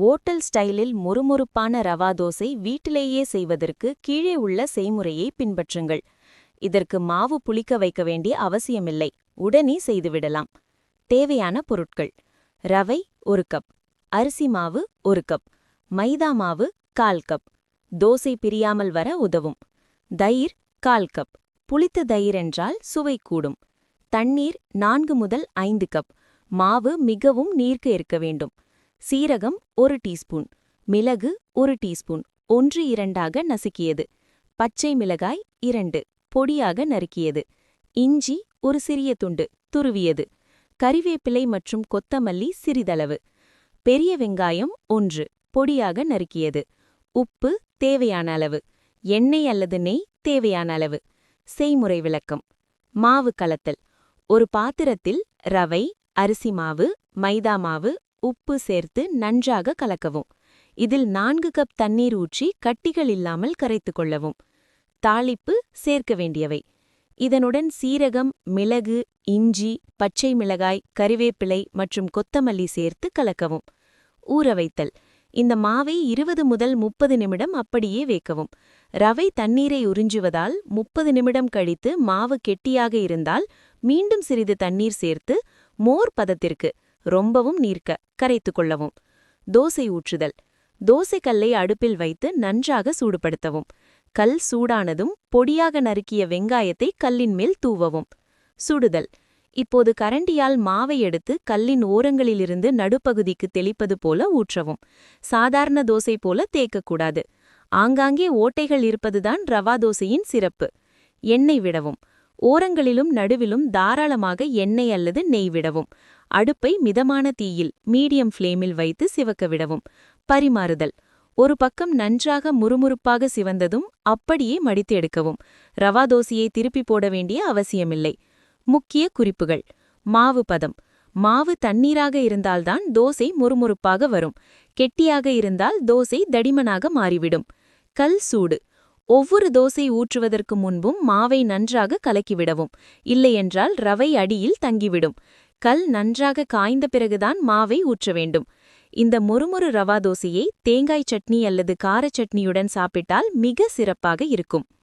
Hotel ஸ்டைலில் முறுமுறுப்பான ரவா தோசை வீட்டிலேயே செய்வதற்கு கீழே உள்ள செய்முறையை பின்பற்றுங்கள். இதற்கு மாவு புளிக்க வைக்க வேண்டிய அவசியமில்லை. உடனே செய்துவிடலாம். தேவையான பொருட்கள். ரவை ஒரு கப் அரிசி மாவு ஒரு கப் மைதா மாவு கால் கப் தோசை பிரியாமல் வர உதவும். தயிர் கால் கப் புளித்த தயிர் என்றால் சுவை கூடும். தண்ணீர் நான்கு முதல் ஐந்து கப் மாவு மிகவும் நீர்க்க இருக்க வேண்டும். சீரகம் ஒரு டீஸ்பூன் மிளகு ஒரு டீஸ்பூன் ஒன்று இரண்டாக நசுக்கியது. பச்சை மிளகாய் இரண்டு பொடியாக நறுக்கியது. இஞ்சி ஒரு சிறிய துண்டு துருவியது. கறிவேப்பிலை மற்றும் கொத்தமல்லி சிறிதளவு. பெரிய வெங்காயம் ஒன்று பொடியாக நறுக்கியது. உப்பு தேவையான அளவு. எண்ணெய் அல்லது நெய் தேவையான அளவு. செய்முறை விளக்கம். மாவு கலத்தல். ஒரு பாத்திரத்தில் ரவை அரிசி மாவு மைதா மாவு உப்பு சேர்த்து நன்றாக கலக்கவும். இதில் நான்கு கப் தண்ணீர் ஊற்றி கட்டிகள் இல்லாமல் கரைத்து கொள்ளவும். தாளிப்பு சேர்க்க வேண்டியவை. இதனுடன் சீரகம் மிளகு இஞ்சி பச்சை மிளகாய் கறிவேப்பிலை மற்றும் கொத்தமல்லி சேர்த்து கலக்கவும். ஊற வைத்தல். இந்த மாவை இருபது முதல் முப்பது நிமிடம் அப்படியே வேக்கவும். ரவை தண்ணீரை உறிஞ்சுவதால் முப்பது நிமிடம் கழித்து மாவு கெட்டியாக இருந்தால் மீண்டும் சிறிது தண்ணீர் சேர்த்து மோர் பதத்திற்கு ரொம்பவும் நீர்க்க கரைத்து கொள்ளவும். தோசை ஊற்றுதல். தோசை கல்லை அடுப்பில் வைத்து நன்றாக சூடுபடுத்தவும். கல் சூடானதும் பொடியாக நறுக்கிய வெங்காயத்தை கல்லின் மேல் தூவவும். சுடுதல். இப்போது கரண்டியால் மாவை எடுத்து கல்லின் ஓரங்களிலிருந்து நடுப்பகுதிக்கு தெளிப்பது போல ஊற்றவும். சாதாரண தோசை போல தேய்க்கக்கூடாது. ஆங்காங்கே ஓட்டைகள் இருப்பதுதான் ரவா தோசையின் சிறப்பு. எண்ணெய் விடவும். ஓரங்களிலும் நடுவிலும் தாராளமாக எண்ணெய் அல்லது நெய் விடவும். அடுப்பை மிதமான தீயில் மீடியம் ஃப்ளேமில் வைத்து சிவக்க விடவும். பரிமாறுதல். ஒரு பக்கம் நன்றாக முறுமுறுப்பாக சிவந்ததும் அப்படியே மடித்து எடுக்கவும். ரவா தோசையை திருப்பி போட வேண்டிய அவசியமில்லை. முக்கிய குறிப்புகள். மாவு பதம். மாவு தண்ணீராக இருந்தால்தான் தோசை முறுமுறுப்பாக வரும். கெட்டியாக இருந்தால் தோசை தடிமனாக மாறிவிடும். கல் சூடு. ஒவ்வொரு தோசை ஊற்றுவதற்கு முன்பும் மாவை நன்றாக கலக்கிவிடவும். இல்லையென்றால் ரவை அடியில் தங்கிவிடும். கல் நன்றாக காய்ந்த பிறகுதான் மாவை ஊற்ற வேண்டும். இந்த மொறுமொறு ரவா தோசையை தேங்காய் சட்னி அல்லது காரச் சட்னியுடன் சாப்பிட்டால் மிக சிறப்பாக இருக்கும்.